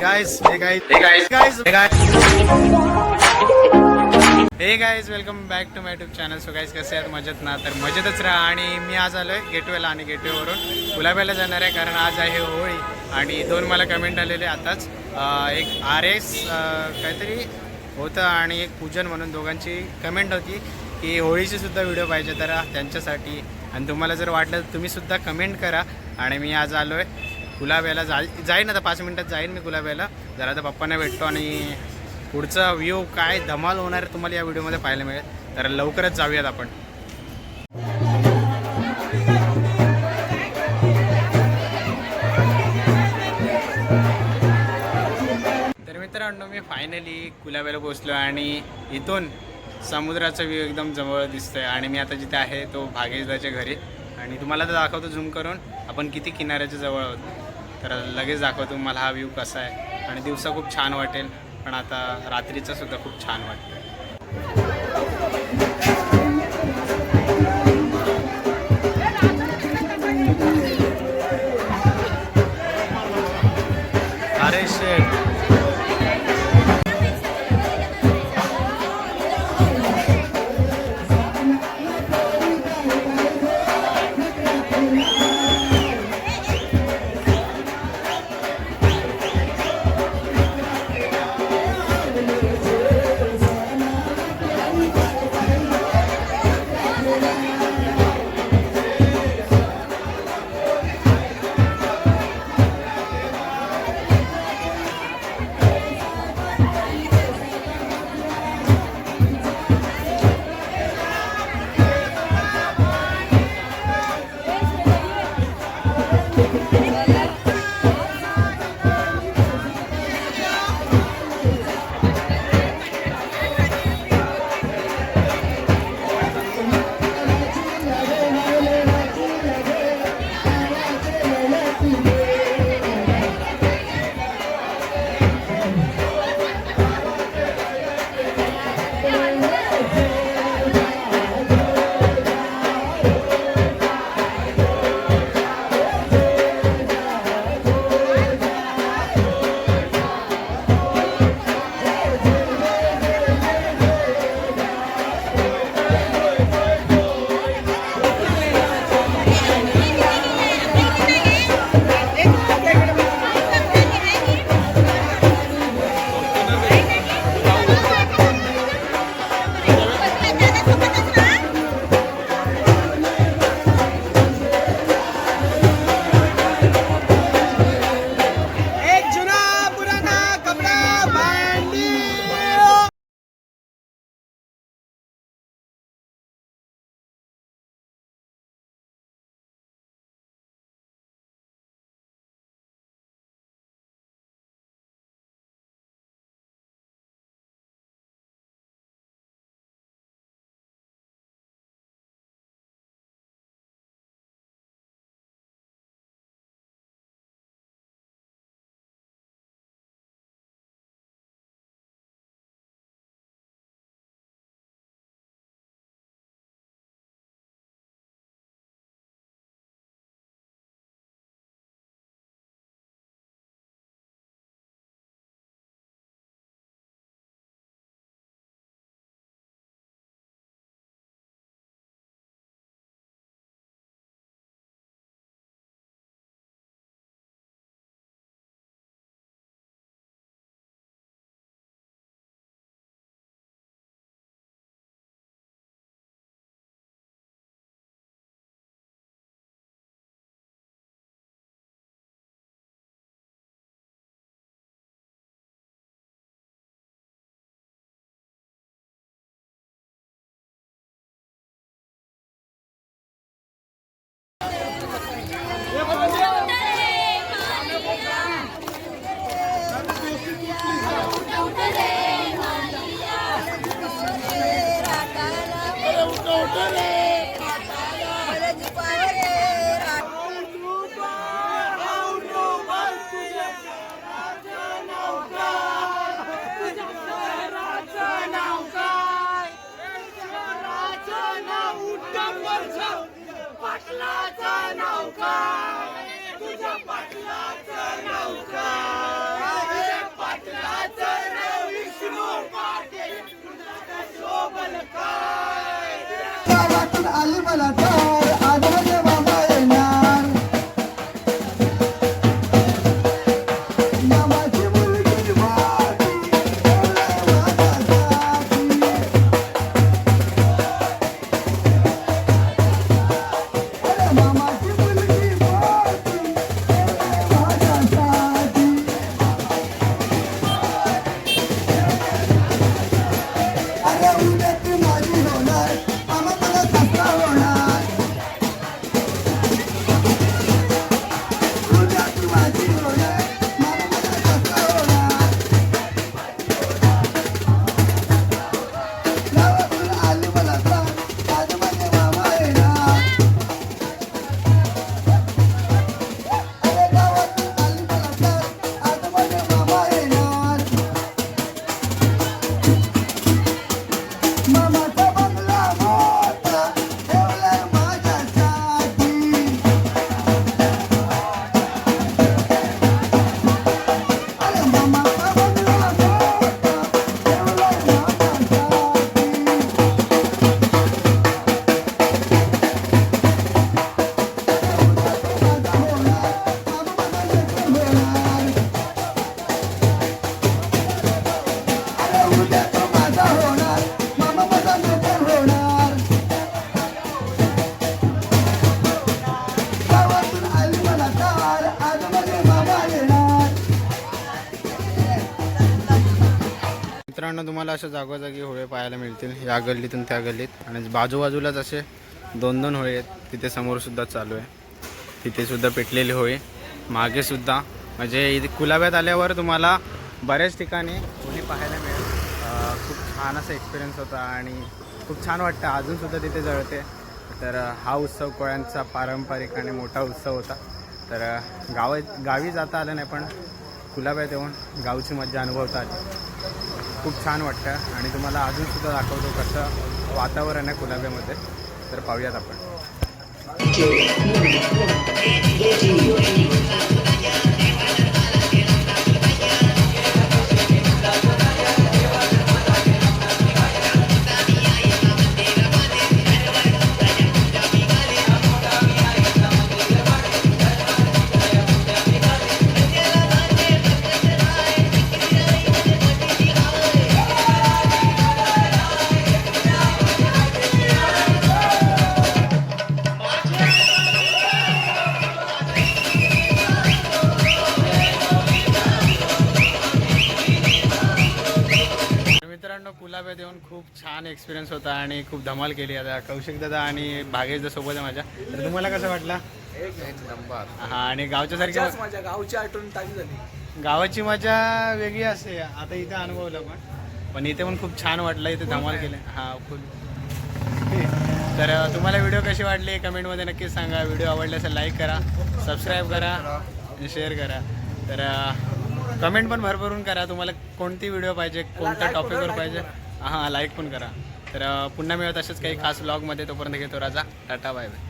Guys hey guys hey guys guys hey guys hey guys welcome back to my YouTube channel so guys कसे आहेत? मजेत ना? तर मजेतच राहा. आणि मी आज आलो आहे गेटवेला आणि गेटवेवरून गुलाब्याला जाणार आहे कारण आज आहे होळी. आणि दोन मला कमेंट आलेले आताच. एक आर एस काहीतरी होतं आणि एक पूजन म्हणून दोघांची कमेंट होती की होळीची सुद्धा व्हिडिओ पाहिजे तर त्यांच्यासाठी. आणि तुम्हाला जर वाटलं तर तुम्ही सुद्धा कमेंट करा. आणि मी आज आलो आहे गुलाब्याला जा जाईन आता पाच मिनटात जाईन मी कुलाब्याला जरा आता पप्पांना भेटतो आणि पुढचा व्ह्यू काय धमाल होणार तुम्हाला या व्हिडिओमध्ये पाहायला मिळेल. तर लवकरच जाऊयात आपण. तर मित्रांनो मी फायनली गुलाब्याला पोचलो आणि इथून समुद्राचा व्ह्यू एकदम जवळ दिसतोय आणि मी आता जिथे आहे तो भागेशदाच्या घरी. आणि तुम्हाला तर दाखवतो झूम करून. आपण किती किनाऱ्याच्या जवळ आहोत. तर लगेच दाखवतो मला हा व्ह्यू कसा आहे. आणि दिवसा खूप छान वाटेल पण आता रात्रीचा सुद्धा खूप छान वाटतं आली मित्रांनो तुम्हाला असं जागोजागी होळे पाहायला मिळतील. या गल्लीतून त्या गल्लीत. आणि बाजूबाजूलाच असे दोन दोन होळे आहेत. तिथे समोरसुद्धा चालू आहे. तिथेसुद्धा पेटलेली होळी. मागेसुद्धा म्हणजे इथे कुलाब्यात आल्यावर तुम्हाला बऱ्याच ठिकाणी होळी पाहायला मिळेल. खूप छान असा एक्सपिरियन्स होता आणि खूप छान वाटतं. अजूनसुद्धा तिथे जळते. तर हा उत्सव कोळ्यांचा पारंपरिक आणि मोठा उत्सव होता. तर गाव गावी जाता आलं नाही पण कुलाब्यात येऊन गावची मज्जा अनुभवता आली. खूप छान वाटतं आणि तुम्हाला अजूनसुद्धा दाखवतो कसं वातावरण आहे कुलाब्यामध्ये तर पाहूयात आपण. छान एक्सपिरियन्स होता आणि खूप धमाल केली आता कौशिक दादा आणि भागेश दादा सोबत आहे माझ्या. तर तुम्हाला कसं वाटलं? हा आणि गावच्या सारख्या माझ्या गावची आठवण ताजी झाली. गावाची मजा वेगळी असते. आता इथे अनुभवलं पण. पण इथे पण खूप छान वाटलं इथे धमाल केलं. हां फुल तर तुम्हाला व्हिडिओ कशी वाटली? कमेंटमध्ये नक्कीच सांगा. व्हिडिओ आवडला असेल लाईक करा. सबस्क्राईब करा आणि शेअर करा. तर कमेंट पण भरभरून करा. तुम्हाला कोणती व्हिडिओ पाहिजे? कोणत्या टॉपिकवर पाहिजे? हां लाईक पण करा. तर पुन्हा मिळत असेच काही खास ब्लॉगमध्ये तोपर्यंत घेतो राजा. Tata bye bye